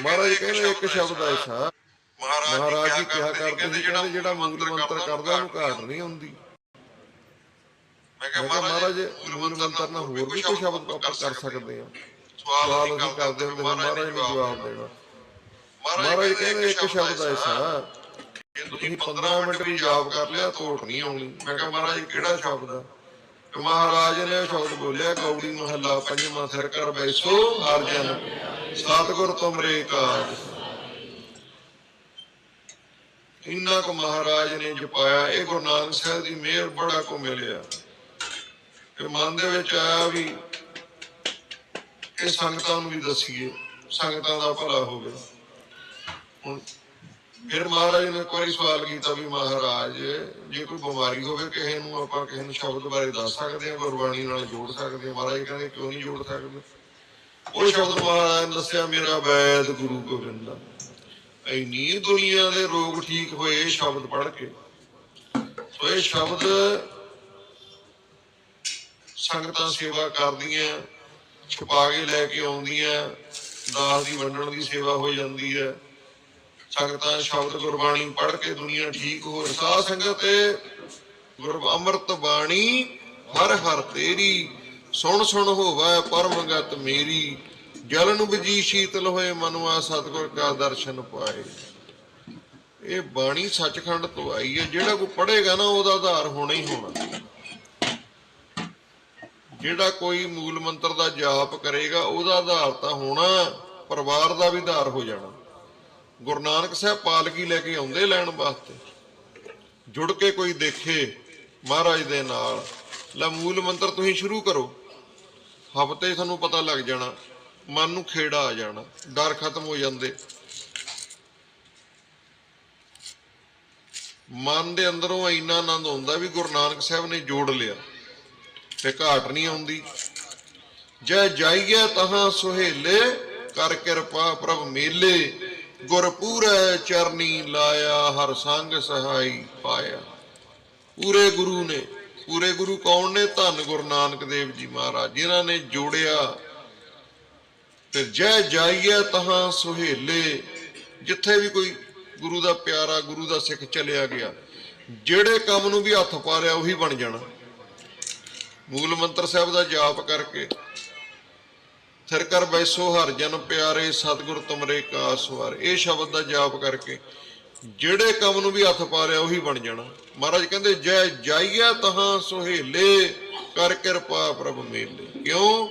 ਮਹਾਰਾਜ ਕਹਿੰਦੇ ਇੱਕ ਸ਼ਬਦ ਐਸਾ ਮਹਾਰਾਜ ਮਹਾਰਾਜ ਜੀ ਕਿਹਾ ਕਰਦੇ ਸੀ? ਕਹਿੰਦੇ ਜਿਹੜਾ ਮੂਲ ਮੰਤਰ ਕਰਦਾ ਉਹਨੂੰ ਘਾਟ ਨਹੀਂ ਹੁੰਦੀ। ਮੈਂ ਕਿਹਾ ਮਹਾਰਾਜ ਮੂਲ ਮੰਤਰ ਨਾਲ ਹੋਰ ਵੀ ਕੋਈ ਸ਼ਬਦ ਆਪਾਂ ਕਰ ਸਕਦੇ ਹਾਂ? ਸਵਾਲ ਅਸੀਂ ਕਰਦੇ ਹੁੰਦੇ ਹਾਂ ਮਹਾਰਾਜ ਨੂੰ ਜਵਾਬ ਦੇਣਾ। ਮਹਾਰਾਜ ਕਹਿੰਦੇ ਇੱਕ ਸ਼ਬਦ ਐਸਾ ਤੁਸੀਂ 15 ਮਿੰਟ ਵੀ ਜਾਪ ਕਰ ਲਿਆ ਤੋਟ ਨਹੀਂ ਆਉਣੀ। ਮੈਂ ਕਿਹਾ ਮਹਾਰਾਜ ਕਿਹੜਾ ਸ਼ਬਦ ਆ? ਮਹਾਰਾਜ ਨੇ ਸ਼ਬਦ ਬੋਲਿਆ, ਗੌੜੀ ਮਹੱਲਾ ਪੰਜਵਾਂ ਸਿਰ ਕਰ ਬੈਸੋ ਹਰ ਜਨ, ਸਤਿਗੁਰ ਤੁਮਰੇ ਕਾਜ। ਇੰਨਾ ਕੁ ਮਹਾਰਾਜ ਨੇ ਜਪਾਇਆ, ਇਹ ਗੁਰੂ ਨਾਨਕ ਸਾਹਿਬ ਦੀ ਮਿਹਰ ਬੜਾ ਕੋ ਮਿਲਿਆ। ਤੇ ਮਨ ਦੇ ਵਿੱਚ ਆਇਆ ਵੀ ਇਹ ਸੰਗਤਾਂ ਨੂੰ ਵੀ ਦਸੀਏ, ਸੰਗਤਾਂ ਦਾ ਭਲਾ ਹੋਵੇ। ਹੁਣ ਫਿਰ ਮਹਾਰਾਜ ਨੇ ਇੱਕ ਵਾਰੀ ਸਵਾਲ ਕੀਤਾ ਵੀ ਮਹਾਰਾਜ, ਜੇ ਕੋਈ ਬਿਮਾਰੀ ਹੋਵੇ ਕਿਸੇ ਨੂੰ ਆਪਾਂ ਕਿਸੇ ਨੂੰ ਸ਼ਬਦ ਬਾਰੇ ਦੱਸ ਸਕਦੇ ਹਾਂ, ਗੁਰਬਾਣੀ ਨਾਲ ਜੋੜ ਸਕਦੇ ਹਾਂ, ਮਹਾਰਾਜ ਕਹਿੰਦੇ ਕਿਉਂ ਨਹੀਂ ਜੋੜ ਸਕਦੇ? ਉਹ ਸ਼ਬਦ ਮਹਾਰਾਜ ਨੇ ਦੱਸਿਆ, ਮੇਰਾ ਵੈਦ ਗੁਰੂ ਗੋਬਿੰਦਾ ਇੰਨੀ ਦੁਨੀਆ ਦੇ ਰੋਗ ਠੀਕ ਹੋਏ ਸ਼ਬਦ ਪੜ੍ਹ ਕੇ। ਸੋ ਇਹ ਸ਼ਬਦ ਸੰਗਤਾਂ ਸੇਵਾ ਕਰਦੀਆਂ, ਛੁਪਾ ਕੇ ਲੈ ਕੇ ਆਉਂਦੀਆਂ, ਦਾਸ ਦੀ ਵੰਡਣ ਦੀ ਸੇਵਾ ਹੋ ਜਾਂਦੀ ਹੈ। ਸੰਗਤਾਂ ਸ਼ਬਦ ਗੁਰਬਾਣੀ ਪੜ੍ਹ ਕੇ ਦੁਨੀਆ ਠੀਕ ਹੋ ਸਾਧ ਸੰਗਤ ਗੁਰ ਅੰਮ੍ਰਿਤ ਬਾਣੀ, ਹਰ ਹਰ ਤੇਰੀ, ਸੁਣ ਸੁਣ ਹੋਵੇ ਪਰਮਗਤ ਮੇਰੀ, ਜਲ ਨੂੰ ਬਜੀ ਸ਼ੀਤਲ ਹੋਏ ਮਨੁਆ ਸਤਿਗੁਰ ਕਾ ਦਰਸ਼ਨ ਪਾਏ। ਇਹ ਬਾਣੀ ਸੱਚਖੰਡ ਤੋਂ ਆਈ ਹੈ, ਜਿਹੜਾ ਕੋਈ ਪੜ੍ਹੇਗਾ ਨਾ ਉਹਦਾ ਆਧਾਰ ਹੋਣਾ ਹੀ ਹੋਣਾ। ਜਿਹੜਾ ਕੋਈ ਮੂਲ ਮੰਤਰ ਦਾ ਜਾਪ ਕਰੇਗਾ, ਉਹਦਾ ਆਧਾਰ ਤਾਂ ਹੋਣਾ, ਪਰਿਵਾਰ ਦਾ ਵੀ ਆਧਾਰ ਹੋ ਜਾਣਾ। ਗੁਰੂ ਨਾਨਕ ਸਾਹਿਬ ਪਾਲਕੀ ਲੈ ਕੇ ਆਉਂਦੇ ਲੈਣ ਵਾਸਤੇ। ਜੁੜ ਕੇ ਕੋਈ ਦੇਖੇ ਮਹਾਰਾਜ ਦੇ ਨਾਲ। ਲੈ ਮੂਲ ਮੰਤਰ ਤੁਸੀਂ ਸ਼ੁਰੂ ਕਰੋ। ਹਫ਼ਤੇ ਤੁਹਾਨੂੰ ਪਤਾ ਲੱਗ ਜਾਣਾ, ਮਨ ਨੂੰ ਖੇੜਾ ਆ ਜਾਣਾ, ਡਰ ਖਤਮ ਹੋ ਜਾਂਦੇ। ਮਨ ਦੇ ਅੰਦਰੋਂ ਇੰਨਾ ਆਨੰਦ ਆਉਂਦਾ ਵੀ ਗੁਰੂ ਨਾਨਕ ਸਾਹਿਬ ਨੇ ਜੋੜ ਲਿਆ ਤੇ ਘਾਟ ਨਹੀਂ ਆਉਂਦੀ। ਜੈ ਜਾਈਏ ਤਹਾਂ ਸੁਹੇਲੇ, ਕਰ ਕਿਰਪਾ ਪ੍ਰਭ ਮੇਲੇ। ਗੁਰ ਪੂਰੇ ਚਰਨੀ ਲਾਇਆ, ਹਰ ਸੰਗ ਸਹਾਈ ਪਾਇਆ। ਪੂਰੇ ਗੁਰੂ ਨੇ, ਪੂਰੇ ਗੁਰੂ ਕੌਣ ਨੇ? ਧੰਨ ਗੁਰੂ ਨਾਨਕ ਦੇਵ ਜੀ ਮਹਾਰਾਜ, ਜਿਨ੍ਹਾਂ ਨੇ ਜੋੜਿਆ। ਤੇ ਜੈ ਜਾਈਏ ਤਹਾਂ ਸੁਹੇਲੇ, ਜਿੱਥੇ ਵੀ ਕੋਈ ਗੁਰੂ ਦਾ ਪਿਆਰਾ, ਗੁਰੂ ਦਾ ਸਿੱਖ ਚਲਿਆ ਗਿਆ, ਜਿਹੜੇ ਕੰਮ ਨੂੰ ਵੀ ਹੱਥ ਪਾ ਲਿਆ, ਉਹੀ ਬਣ ਜਾਣਾ। ਮੂਲ ਮੰਤਰ ਸਾਹਿਬ ਦਾ ਜਾਪ ਕਰਕੇ ਥਿਰ ਕਰ ਬੈਸੋ ਹਰ ਜਨ ਪਿਆਰੇ, ਸਤਿਗੁਰ ਤੁਮਰੇ ਕਾ ਸਵਾਰ। ਇਹ ਸ਼ਬਦ ਦਾ ਜਾਪ ਕਰਕੇ ਜਿਹੜੇ ਕੰਮ ਨੂੰ ਵੀ ਹੱਥ ਪਾ ਲਿਆ ਉਹੀ ਬਣ ਜਾਣਾ। ਮਹਾਰਾਜ ਕਹਿੰਦੇ, ਜੈ ਜਾਈਆ ਤਹਾਂ ਸੁਹੇਲੇ, ਕਰ ਕਿਰਪਾ ਪ੍ਰਭ ਮੇਲੇ। ਕਿਉਂ?